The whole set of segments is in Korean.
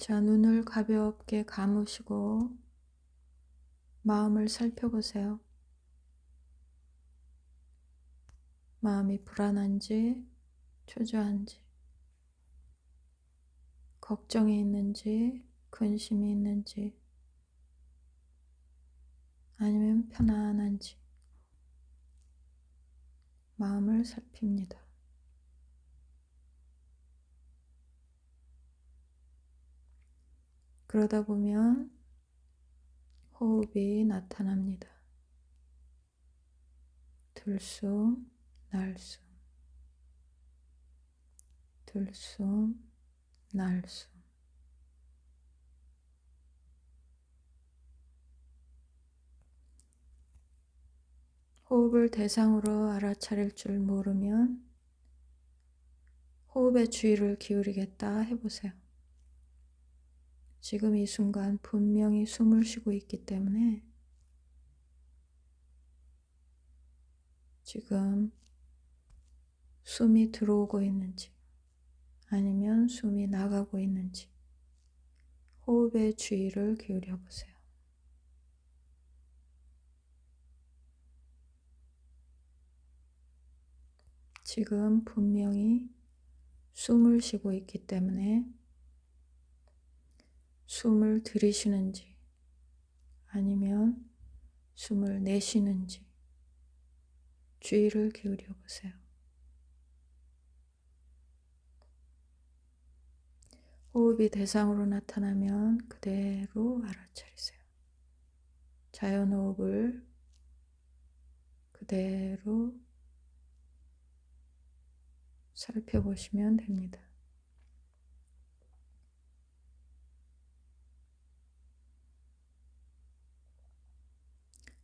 자, 눈을 가볍게 감으시고 마음을 살펴보세요. 마음이 불안한지, 초조한지, 걱정이 있는지, 근심이 있는지, 아니면 편안한지, 마음을 살핍니다. 그러다 보면 호흡이 나타납니다. 들숨, 날숨, 들숨, 날숨. 호흡을 대상으로 알아차릴 줄 모르면 호흡에 주의를 기울이겠다 해보세요. 지금 이 순간 분명히 숨을 쉬고 있기 때문에 지금 숨이 들어오고 있는지 아니면 숨이 나가고 있는지 호흡에 주의를 기울여 보세요. 지금 분명히 숨을 쉬고 있기 때문에 숨을 들이쉬는지 아니면 숨을 내쉬는지 주의를 기울여 보세요. 호흡이 대상으로 나타나면 그대로 알아차리세요. 자연 호흡을 그대로 살펴보시면 됩니다.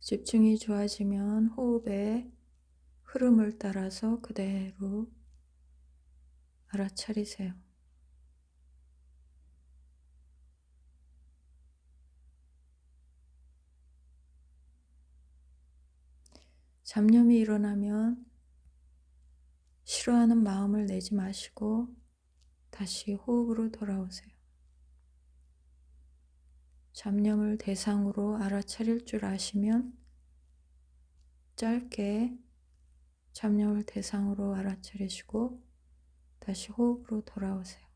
집중이 좋아지면 호흡의 흐름을 따라서 그대로 알아차리세요. 잡념이 일어나면 싫어하는 마음을 내지 마시고 다시 호흡으로 돌아오세요. 잡념을 대상으로 알아차릴 줄 아시면 짧게 잡념을 대상으로 알아차리시고 다시 호흡으로 돌아오세요.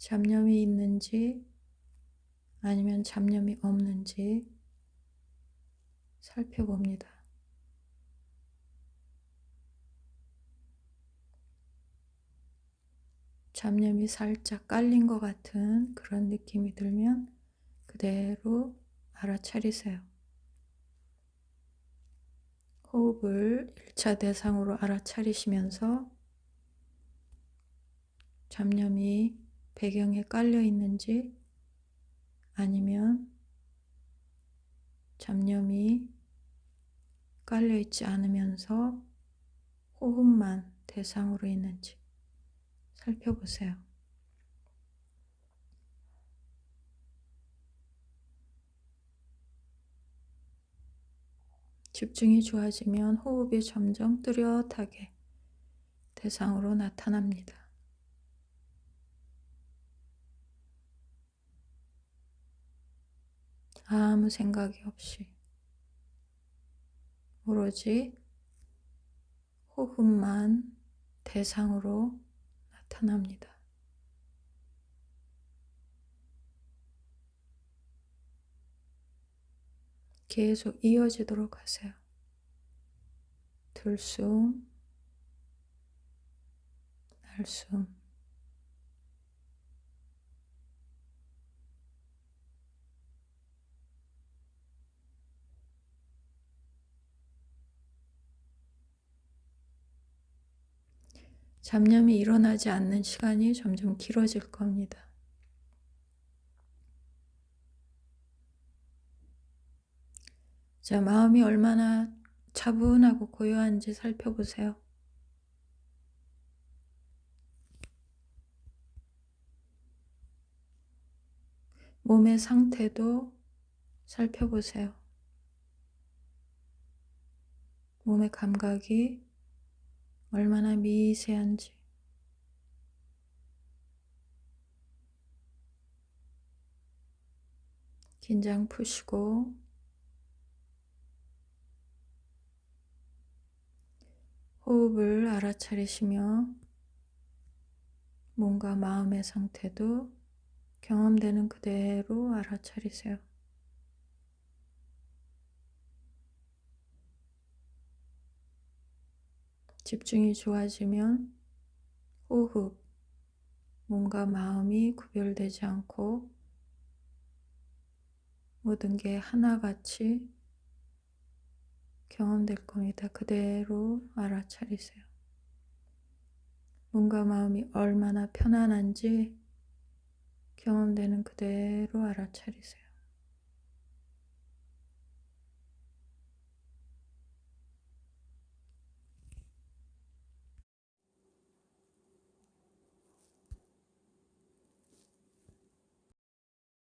잡념이 있는지 아니면 잡념이 없는지 살펴봅니다. 잡념이 살짝 깔린 것 같은 그런 느낌이 들면 그대로 알아차리세요. 호흡을 1차 대상으로 알아차리시면서 잡념이 배경에 깔려 있는지 아니면 잡념이 깔려 있지 않으면서 호흡만 대상으로 있는지 살펴보세요. 집중이 좋아지면 호흡이 점점 뚜렷하게 대상으로 나타납니다. 아무 생각이 없이 오로지 호흡만 대상으로 나타납니다. 계속 이어지도록 하세요. 들숨, 날숨. 잡념이 일어나지 않는 시간이 점점 길어질 겁니다. 자, 마음이 얼마나 차분하고 고요한지 살펴보세요. 몸의 상태도 살펴보세요. 몸의 감각이 얼마나 미세한지. 긴장 푸시고 호흡을 알아차리시며 몸과 마음의 상태도 경험되는 그대로 알아차리세요. 집중이 좋아지면 호흡, 몸과 마음이 구별되지 않고 모든 게 하나같이 경험될 겁니다. 그대로 알아차리세요. 몸과 마음이 얼마나 편안한지 경험되는 그대로 알아차리세요.